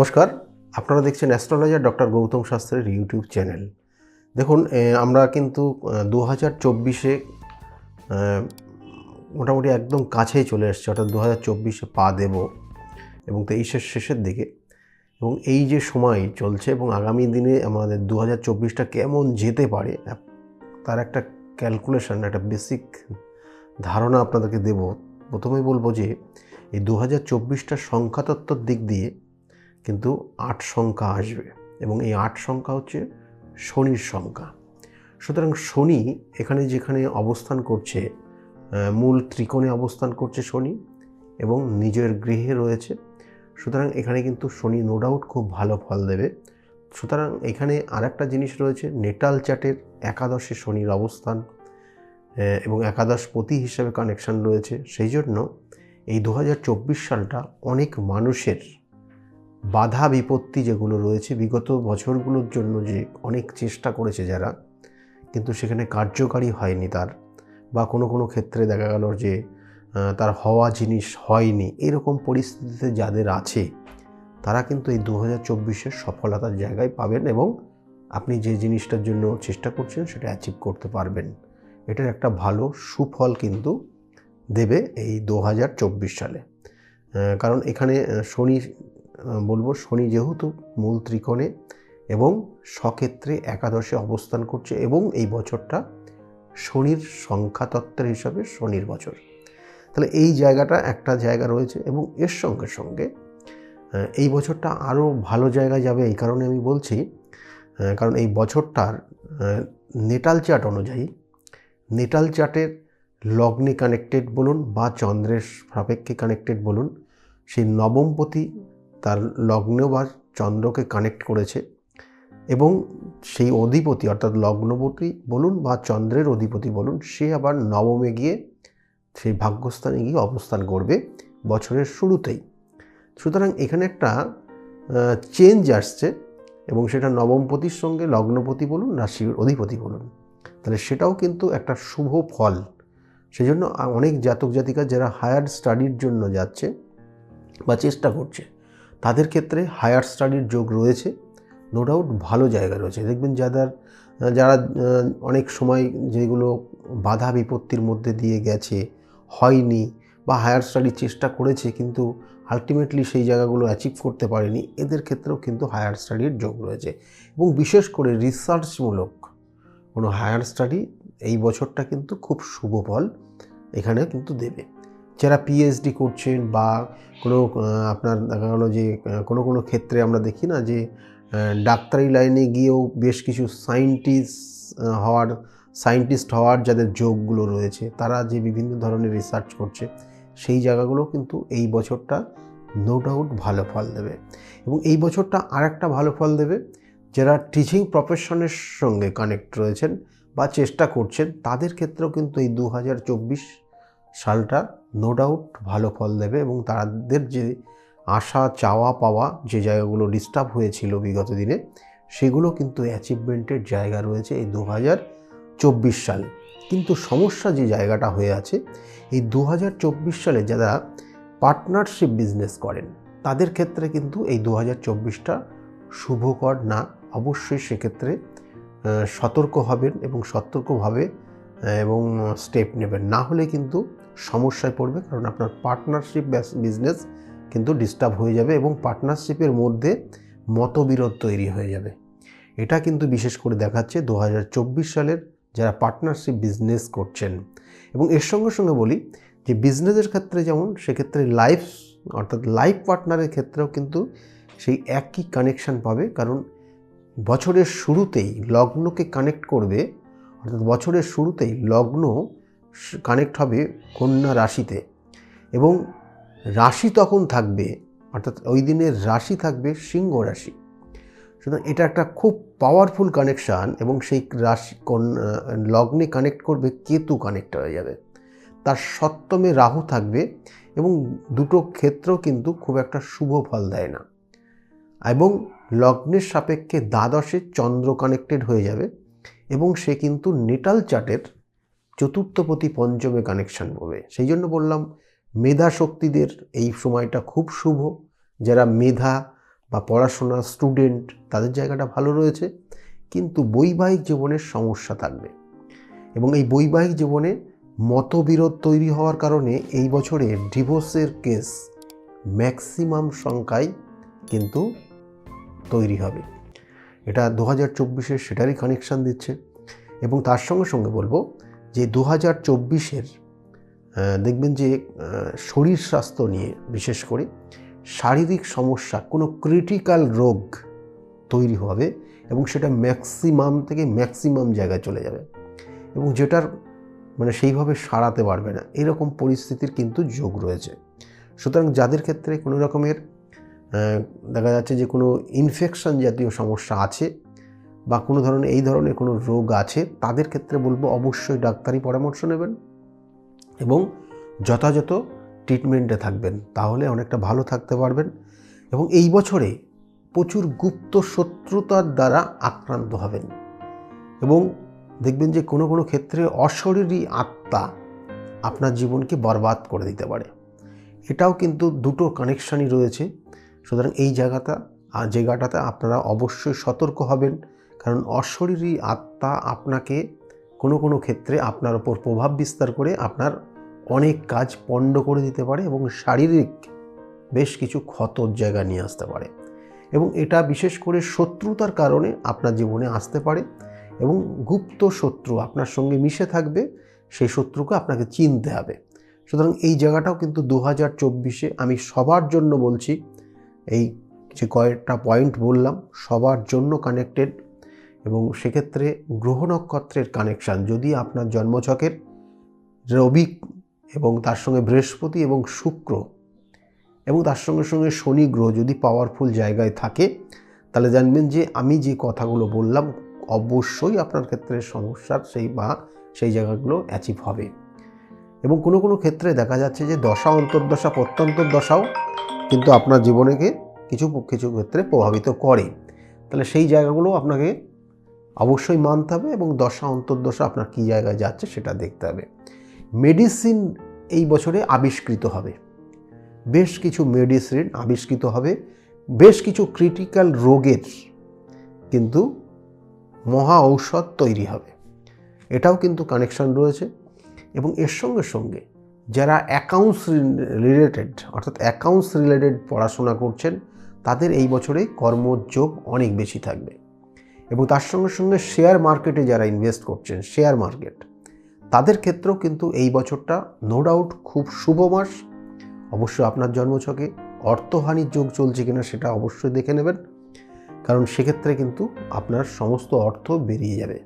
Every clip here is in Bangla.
নমস্কার, আপনারা দেখছেন অ্যাস্ট্রোলজার ডক্টর গৌতম শাস্ত্রের ইউটিউব চ্যানেল। দেখুন আমরা কিন্তু দু হাজার চব্বিশে মোটামুটি একদম কাছেই চলে এসছে, অর্থাৎ দু হাজার চব্বিশে পা দেব এবং তেইশের শেষের দিকে। এবং এই যে সময় চলছে এবং আগামী দিনে আমাদের দু হাজার চব্বিশটা কেমন যেতে পারে তার একটা ক্যালকুলেশন, একটা বেসিক ধারণা আপনাদেরকে দেব। প্রথমেই বলব যে, এই দু হাজার চব্বিশটা সংখ্যাতত্ত্বর দিক দিয়ে কিন্তু আট সংখ্যা আসবে এবং এই আট সংখ্যা হচ্ছে শনির সংখ্যা। সুতরাং শনি এখানে যেখানে অবস্থান করছে মূল ত্রিকোণে অবস্থান করছে শনি এবং নিজের গৃহে রয়েছে। সুতরাং এখানে কিন্তু শনি নো ডাউট খুব ভালো ফল দেবে। সুতরাং এখানে আর একটা জিনিস রয়েছে, নেটাল চার্টের একাদশে শনির অবস্থান এবং একাদশ পতি হিসাবে কানেকশন রয়েছে। সেই জন্য এই দু হাজার চব্বিশ সালটা অনেক মানুষের বাধা বিপত্তি যেগুলো রয়েছে, বিগত বছরগুলোর জন্য যে অনেক চেষ্টা করেছে যারা, কিন্তু সেখানে কার্যকারী হয়নি তার বা কোনো কোনো ক্ষেত্রে দেখা গেল যে তার হওয়া জিনিস হয়নি। এরকম পরিস্থিতিতে যাদের আছে, তারা কিন্তু এই দু হাজার চব্বিশের সফলতার জায়গায় পাবেন এবং আপনি যে জিনিসটার জন্য চেষ্টা করছেন সেটা অ্যাচিভ করতে পারবেন। এটার একটা ভালো সুফল কিন্তু দেবে এই দু হাজার চব্বিশ সালে। কারণ এখানে শনি বলব শনি যেহেতু মূল ত্রিকোণে এবং সক্ষেত্রে একাদশে অবস্থান করছে এবং এই বছরটা শনির সংখ্যাতত্ত্বের হিসাবে শনির বছর। তাহলে এই জায়গাটা একটা জায়গা রয়েছে এবং এর সঙ্গে সঙ্গে এই বছরটা আরও ভালো জায়গায় যাবে এই কারণে আমি বলছি কারণ এই বছরটার নেটাল চার্ট অনুযায়ী, নেটাল চার্টের লগ্নে কানেক্টেড বলুন বা চন্দ্রের সাপেক্ষে কানেক্টেড বলুন, সেই নবমপতি তার লগ্ন বা চন্দ্রকে কানেক্ট করেছে এবং সেই অধিপতি অর্থাৎ লগ্নপতি বলুন বা চন্দ্রের অধিপতি বলুন, সে আবার নবমে গিয়ে সেই ভাগ্যস্থানে গিয়ে অবস্থান করবে বছরের শুরুতেই। সুতরাং এখানে একটা চেঞ্জ আসছে এবং সেটা নবমপতির সঙ্গে লগ্নপতি বলুন না রাশির অধিপতি বলুন। তাহলে সেটাও কিন্তু একটা শুভ ফল। সেই জন্য অনেক জাতক জাতিকা যারা হায়ার স্টাডির জন্য যাচ্ছে বা চেষ্টা করছে তাদের ক্ষেত্রে হায়ার স্টাডির যোগ রয়েছে। নো ডাউট ভালো জায়গা রয়েছে। দেখবেন যাদের, যারা অনেক সময় যেগুলো বাধা বিপত্তির মধ্যে দিয়ে গেছে, হয়নি বা হায়ার স্টাডির চেষ্টা করেছে কিন্তু আলটিমেটলি সেই জায়গাগুলো অ্যাচিভ করতে পারেনি, এদের ক্ষেত্রেও কিন্তু হায়ার স্টাডির যোগ রয়েছে। এবং বিশেষ করে রিসার্চমূলক কোনো হায়ার স্টাডি এই বছরটা কিন্তু খুব শুভ ফল এখানে কিন্তু দেবে। যারা পিএইচডি করছেন বা কোনো, আপনার দেখা গেলো যে, কোনো কোনো ক্ষেত্রে আমরা দেখি না যে ডাক্তারি লাইনে গিয়েও বেশ কিছু সায়েন্টিস্ট হওয়ার সায়েন্টিস্ট হওয়ার যাদের যোগগুলো রয়েছে, তারা যে বিভিন্ন ধরনের রিসার্চ করছে, সেই জায়গাগুলো কিন্তু এই বছরটা নো ডাউট ভালো ফল দেবে। এবং এই বছরটা আর একটা ভালো ফল দেবে, যারা টিচিং প্রফেশনের সঙ্গে কানেক্ট রয়েছেন বা চেষ্টা করছেন, তাদের ক্ষেত্রেও কিন্তু এই দু হাজার চব্বিশ সালটা নো ডাউট ভালো ফল দেবে এবং তাদের যে আশা, চাওয়া, পাওয়া যে জায়গাগুলো ডিস্টার্ব হয়েছিল বিগত দিনে, সেগুলো কিন্তু অ্যাচিভমেন্টের জায়গা রয়েছে এই দু চব্বিশ সালে। কিন্তু সমস্যা যে জায়গাটা হয়ে আছে, এই দু হাজার চব্বিশ সালে যারা পার্টনারশিপ বিজনেস করেন, তাদের ক্ষেত্রে কিন্তু এই দু হাজার চব্বিশটা শুভকর না। অবশ্যই সেক্ষেত্রে সতর্ক হবেন এবং সতর্কভাবে এবং স্টেপ নেবেন। না হলে কিন্তু সমস্যায় পড়বে কারণ আপনার পার্টনারশিপ বিজনেস কিন্তু ডিস্টার্ব হয়ে যাবে এবং পার্টনারশিপের মধ্যে মতবিরোধ তৈরি হয়ে যাবে। এটা কিন্তু বিশেষ করে দেখাচ্ছে দু হাজার চব্বিশ সালের যারা পার্টনারশিপ বিজনেস করছেন। এবং এর সঙ্গে সঙ্গে বলি যে বিজনেসের ক্ষেত্রে যেমন সেক্ষেত্রে লাইফ অর্থাৎ লাইফ পার্টনারের ক্ষেত্রেও কিন্তু সেই একই কানেকশান পাবে কারণ বছরের শুরুতেই লগ্নকে কানেক্ট করবে, অর্থাৎ বছরের শুরুতেই লগ্ন কানেক্ট হবে কন্যা রাশিতে এবং রাশি তখন থাকবে, অর্থাৎ ওই দিনের রাশি থাকবে সিংহ রাশি। সুতরাং এটা একটা খুব পাওয়ারফুল কানেকশান এবং সেই রাশি লগ্নে কানেক্ট করবে কেতু কানেক্ট হয়ে যাবে। তার সপ্তমে রাহু থাকবে এবং দুটো ক্ষেত্রেও কিন্তু খুব একটা শুভ ফল দেয় না। এবং লগ্নের সাপেক্ষে দ্বাদশে চন্দ্র কানেক্টেড হয়ে যাবে এবং সে কিন্তু নেটাল চার্টের চতুর্থপতি পঞ্চমে কানেকশন করবে সেই জন্য বললাম, মেধা শক্তিদের এই সময়টা খুব শুভ। যারা মেধা বা পড়াশোনা স্টুডেন্ট তাদের জায়গাটা ভালো রয়েছে। কিন্তু বৈবাহিক জীবনের সমস্যা থাকবে। এবং এই বৈবাহিক জীবনে মতবিরোধ তৈরি হওয়ার কারণে এই বছরে ডিভোর্সের কেস ম্যাক্সিমাম সংখ্যায় কিন্তু তৈরি হবে। এটা দু হাজার চব্বিশের সেটারই কানেকশান দিচ্ছে। এবং তার সঙ্গে সঙ্গে বলব যে দু হাজার চব্বিশের দেখবেন যে শরীর স্বাস্থ্য নিয়ে বিশেষ করে শারীরিক সমস্যা, কোনো ক্রিটিক্যাল রোগ তৈরি হবে এবং সেটা ম্যাক্সিমাম থেকে ম্যাক্সিমাম জায়গায় চলে যাবে এবং যেটার মানে সেইভাবে সারাতে পারবে না। এরকম পরিস্থিতির কিন্তু যোগ রয়েছে। সুতরাং যাদের ক্ষেত্রে কোনো রকমের দেখা যাচ্ছে যে কোনো ইনফেকশন জাতীয় সমস্যা আছে বা কোনো ধরনের, এই ধরনের কোনো রোগ আছে, তাদের ক্ষেত্রে বলব অবশ্যই ডাক্তারি পরামর্শ নেবেন এবং যথাযথ ট্রিটমেন্টে থাকবেন, তাহলে অনেকটা ভালো থাকতে পারবেন এবং এই বছরে প্রচুর গুপ্ত শত্রুতার দ্বারা আক্রান্ত হবেন এবং দেখবেন যে কোনো কোনো ক্ষেত্রে অশরীরী আত্মা আপনার জীবনকে বরবাদ করে দিতে পারে। এটাও কিন্তু দুটো কানেকশানই রয়েছে। সুতরাং এই জায়গাটা আর জায়গাটাতে আপনারা অবশ্যই সতর্ক হবেন। কারণ অশরীরী আত্মা আপনাকে কোনো কোনো ক্ষেত্রে আপনার ওপর প্রভাব বিস্তার করে আপনার অনেক কাজ পণ্ড করে দিতে পারে এবং শারীরিক বেশ কিছু ক্ষতর জায়গা নিয়ে আসতে পারে। এবং এটা বিশেষ করে শত্রুতার কারণে আপনার জীবনে আসতে পারে এবং গুপ্ত শত্রু আপনার সঙ্গে মিশে থাকবে, সেই শত্রুকে আপনাকে চিনতে হবে। সুতরাং এই জায়গাটাও কিন্তু দু হাজার চব্বিশে আমি সবার জন্য বলছি, এই যে কয়েকটা পয়েন্ট বললাম, সবার জন্য কানেক্টেড এবং সেক্ষেত্রে গ্রহ নক্ষত্রের কানেকশান যদি আপনার জন্মছকের রবি এবং তার সঙ্গে বৃহস্পতি এবং শুক্র এবং তার সঙ্গে সঙ্গে শনি গ্রহ যদি পাওয়ারফুল জায়গায় থাকে, তাহলে জানবেন যে আমি যে কথাগুলো বললাম, অবশ্যই আপনার ক্ষেত্রে সমস্যার সেই বা সেই জায়গাগুলো অ্যাচিভ হবে। এবং কোনো কোনো ক্ষেত্রে দেখা যাচ্ছে যে দশা, অন্তর্দশা প্রত্যন্তর দশাও কিন্তু আপনার জীবনেকে কিছু কিছু ক্ষেত্রে প্রভাবিত করে। তাহলে সেই জায়গাগুলো আপনাকে অবশ্যই মানতে হবে এবং দশা, অন্তর্দশা আপনার কী জায়গায় যাচ্ছে সেটা দেখতে হবে। মেডিসিন এই বছরে আবিষ্কৃত হবে। বেশ কিছু মেডিসিন আবিষ্কৃত হবে। বেশ কিছু ক্রিটিক্যাল রোগের কিন্তু মহা ঔষধ তৈরি হবে। এটাও কিন্তু কানেকশন রয়েছে এবং এর সঙ্গে সঙ্গে যারা অ্যাকাউন্টস রিলেটেড অর্থাৎ অ্যাকাউন্টস রিলেটেড পড়াশোনা করছেন, তাদের এই বছরে কর্মযোগ অনেক বেশি থাকবে। এবং তার সঙ্গে সঙ্গে শেয়ার মার্কেটে যারা ইনভেস্ট করছেন শেয়ার মার্কেট তাদের ক্ষেত্রেও কিন্তু এই বছরটা নো ডাউট খুব শুভ মাস। অবশ্যই আপনার জন্মছকে অর্থহানির যোগ চলছে কিনা সেটা অবশ্যই দেখে নেবেন। কারণ সেক্ষেত্রে কিন্তু আপনার সমস্ত অর্থ বেরিয়ে যাবে।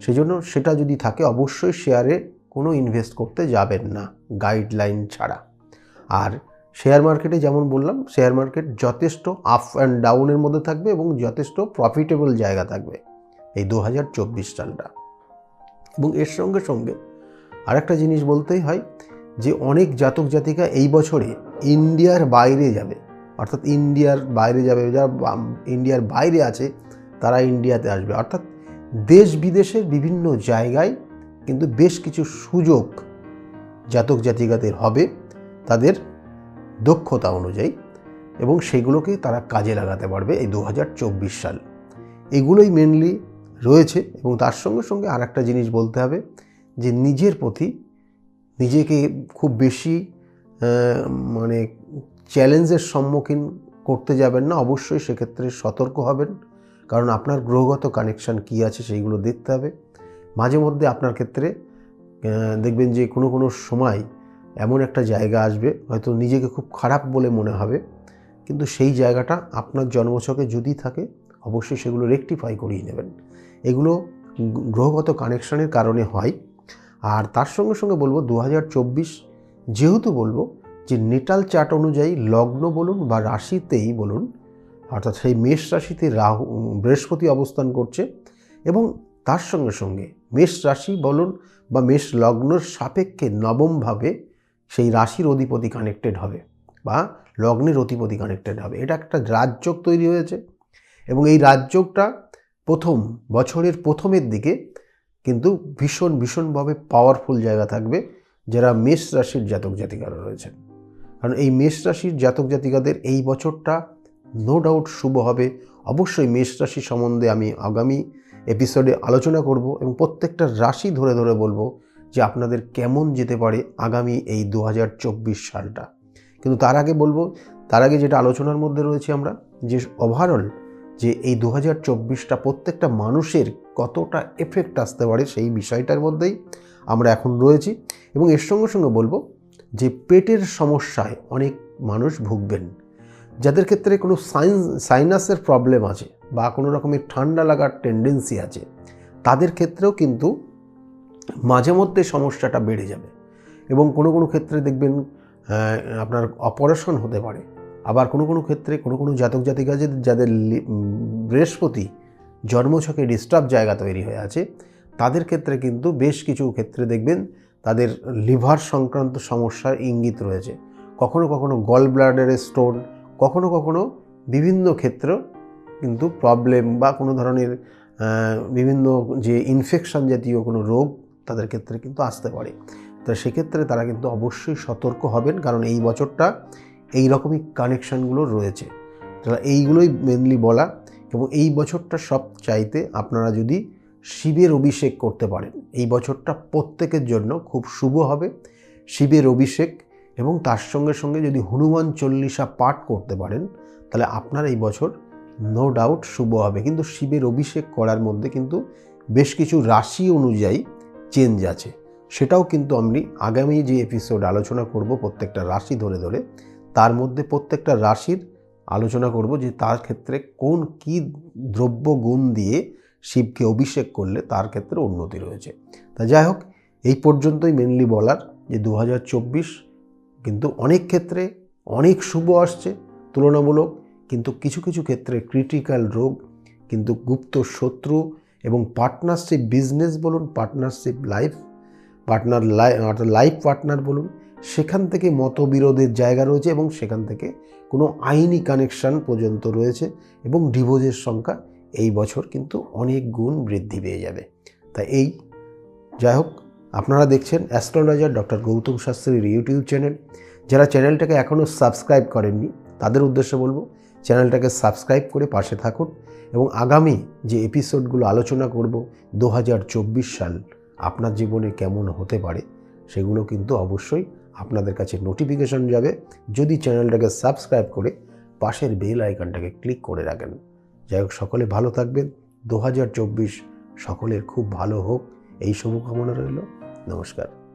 সেজন্য সেটা যদি থাকে অবশ্যই শেয়ারে কোনো ইনভেস্ট করতে যাবেন না গাইডলাইন ছাড়া। আর শেয়ার মার্কেটে যেমন বললাম, শেয়ার মার্কেট যথেষ্ট আপ অ্যান্ড ডাউনের মধ্যে থাকবে এবং যথেষ্ট প্রফিটেবল জায়গা থাকবে এই দু হাজার চব্বিশ সালটা। এবং এর সঙ্গে সঙ্গে আরেকটা জিনিস বলতেই হয় যে অনেক জাতক জাতিকা এই বছরে ইন্ডিয়ার বাইরে যাবে, অর্থাৎ ইন্ডিয়ার বাইরে যাবে, যারা ইন্ডিয়ার বাইরে আছে, তারা ইন্ডিয়াতে আসবে। অর্থাৎ দেশ বিদেশের বিভিন্ন জায়গায় কিন্তু বেশ কিছু সুযোগ জাতক জাতিকাদের হবে, তাদের দক্ষতা অনুযায়ী এবং সেগুলোকে তারা কাজে লাগাতে পারবে এই দু হাজার চব্বিশ সাল। এগুলোই মেনলি রয়েছে এবং তার সঙ্গে সঙ্গে আর একটা জিনিস বলতে হবে যে নিজের প্রতি নিজেকে খুব বেশি মানে চ্যালেঞ্জের সম্মুখীন করতে যাবেন না। অবশ্যই সেক্ষেত্রে সতর্ক হবেন। কারণ আপনার গ্রহগত কানেকশান কী আছে সেইগুলো দেখতে হবে। মাঝে মধ্যে আপনার ক্ষেত্রে দেখবেন যে কোনো কোনো সময় এমন একটা জায়গা আসবে, হয়তো নিজেকে খুব খারাপ বলে মনে হবে, কিন্তু সেই জায়গাটা আপনার জন্মছকে যদি থাকে, অবশ্যই সেগুলো রেকটিফাই করিয়ে নেবেন। এগুলো গ্রহগত কানেকশনের কারণে হয়। আর তার সঙ্গে সঙ্গে বলব দু হাজার চব্বিশ যেহেতু বলব, যে নেটাল চার্ট অনুযায়ী লগ্ন বলুন বা রাশিতেই বলুন, অর্থাৎ সেই মেষ রাশিতে রাহু, বৃহস্পতি অবস্থান করছে এবং তার সঙ্গে সঙ্গে মেষ রাশি বলুন বা মেষ লগ্নর সাপেক্ষে নবমভাবে সেই রাশির অধিপতি কানেক্টেড হবে বা লগ্নের অধিপতি কানেক্টেড হবে। এটা একটা রাজযোগ তৈরি হয়েছে এবং এই রাজযোগটা প্রথম বছরের প্রথমের দিকে কিন্তু ভীষণ ভীষণভাবে পাওয়ারফুল জায়গা থাকবে, যারা মেষ রাশির জাতক জাতিকারা রয়েছেন। কারণ এই মেষ রাশির জাতক জাতিকাদের এই বছরটা নো ডাউট শুভ হবে। অবশ্যই মেষ রাশি সম্বন্ধে আমি আগামী এপিসোডে আলোচনা করব এবং প্রত্যেকটা রাশি ধরে ধরে বলব যে আপনাদের কেমন যেতে পারে আগামী এই দু হাজার চব্বিশ সালটা। কিন্তু তার আগে বলব, তার আগে যেটা আলোচনার মধ্যে রয়েছে আমরা, যে ওভারঅল যে এই দু হাজার চব্বিশটা প্রত্যেকটা মানুষের কতটা এফেক্ট আসতে পারে সেই বিষয়টার মধ্যেই আমরা এখন রয়েছি। এবং এর সঙ্গে সঙ্গে বলব যে পেটের সমস্যায় অনেক মানুষ ভুগবেন। যাদের ক্ষেত্রে কোনো সাইন সাইনাসের প্রবলেম আছে বা কোনো রকমের ঠান্ডা লাগার টেন্ডেন্সি আছে, তাদের ক্ষেত্রেও কিন্তু মাঝে মধ্যে সমস্যাটা বেড়ে যাবে। এবং কোনো কোনো ক্ষেত্রে দেখবেন আপনার অপারেশন হতে পারে। আবার কোনো কোনো ক্ষেত্রে কোনো কোনো জাতক জাতিকা যাদের বৃহস্পতি জন্মছকে ডিস্টার্ব জায়গা তৈরি হয়ে আছে, তাদের ক্ষেত্রে কিন্তু বেশ কিছু ক্ষেত্রে দেখবেন, তাদের লিভার সংক্রান্ত সমস্যার ইঙ্গিত রয়েছে। কখনো কখনো গল ব্লাডারের স্টোন কখনো কখনো বিভিন্ন ক্ষেত্র কিন্তু প্রবলেম বা কোনো ধরনের বিভিন্ন যে ইনফেকশন জাতীয় কোনো রোগ তাদের ক্ষেত্রে কিন্তু আসতে পারে। তো সেক্ষেত্রে তারা কিন্তু অবশ্যই সতর্ক হবেন, কারণ এই বছরটা এই রকমই কানেকশানগুলো রয়েছে। তারা এইগুলোই মেনলি বলা এবং এই বছরটা সব চাইতে আপনারা যদি শিবের অভিষেক করতে পারেন, এই বছরটা প্রত্যেকের জন্য খুব শুভ হবে। শিবের অভিষেক এবং তার সঙ্গে সঙ্গে যদি হনুমান চল্লিশা পাঠ করতে পারেন, তাহলে আপনার এই বছর নো ডাউট শুভ হবে। কিন্তু শিবের অভিষেক করার মধ্যে কিন্তু বেশ কিছু রাশি অনুযায়ী চেঞ্জ আছে। সেটাও কিন্তু আমি আগামী যে এপিসোড আলোচনা করব প্রত্যেকটা রাশি ধরে ধরে, তার মধ্যে প্রত্যেকটা রাশির আলোচনা করব যে তার ক্ষেত্রে কোন কি দ্রব্য গুণ দিয়ে শিবকে অভিষেক করলে তার ক্ষেত্রে উন্নতি রয়েছে। তা যাই হোক, এই পর্যন্তই মেনলি বলার যে দু হাজার চব্বিশ কিন্তু অনেক ক্ষেত্রে অনেক শুভ আসছে তুলনামূলক, কিন্তু কিছু কিছু ক্ষেত্রে ক্রিটিক্যাল রোগ, কিন্তু গুপ্ত শত্রু এবং পার্টনারশিপ বিজনেস বলুন পার্টনারশিপ লাইফ পার্টনার অর্থাৎ লাইফ পার্টনার বলুন, সেখান থেকে মতবিরোধের জায়গা রয়েছে এবং সেখান থেকে কোনো আইনি কানেকশন পর্যন্ত রয়েছে এবং ডিভোর্সের সংখ্যা এই বছর কিন্তু অনেক গুণ বৃদ্ধি পেয়ে যাবে। তাই এই, যাই হোক, আপনারা দেখছেন অ্যাস্ট্রোলজার ডক্টর গৌতম শাস্ত্রীর ইউটিউব চ্যানেল যারা চ্যানেলটাকে এখনও সাবস্ক্রাইব করেননি, তাদের উদ্দেশ্যে বলব চ্যানেলটাকে সাবস্ক্রাইব করে পাশে থাকুন এবং আগামী যে এপিসোডগুলো আলোচনা করব দু হাজার চব্বিশ সাল আপনার জীবনে কেমন হতে পারে, সেগুলো কিন্তু অবশ্যই আপনাদের কাছে নোটিফিকেশন যাবে। যদি চ্যানেলটাকে সাবস্ক্রাইব করে পাশের বেল আইকনটাকে ক্লিক করে রাখেন। যাই হোক, সকলে ভালো থাকবেন। দু হাজার চব্বিশ সকলের খুব ভালো হোক। এই শুভকামনা রইল। নমস্কার।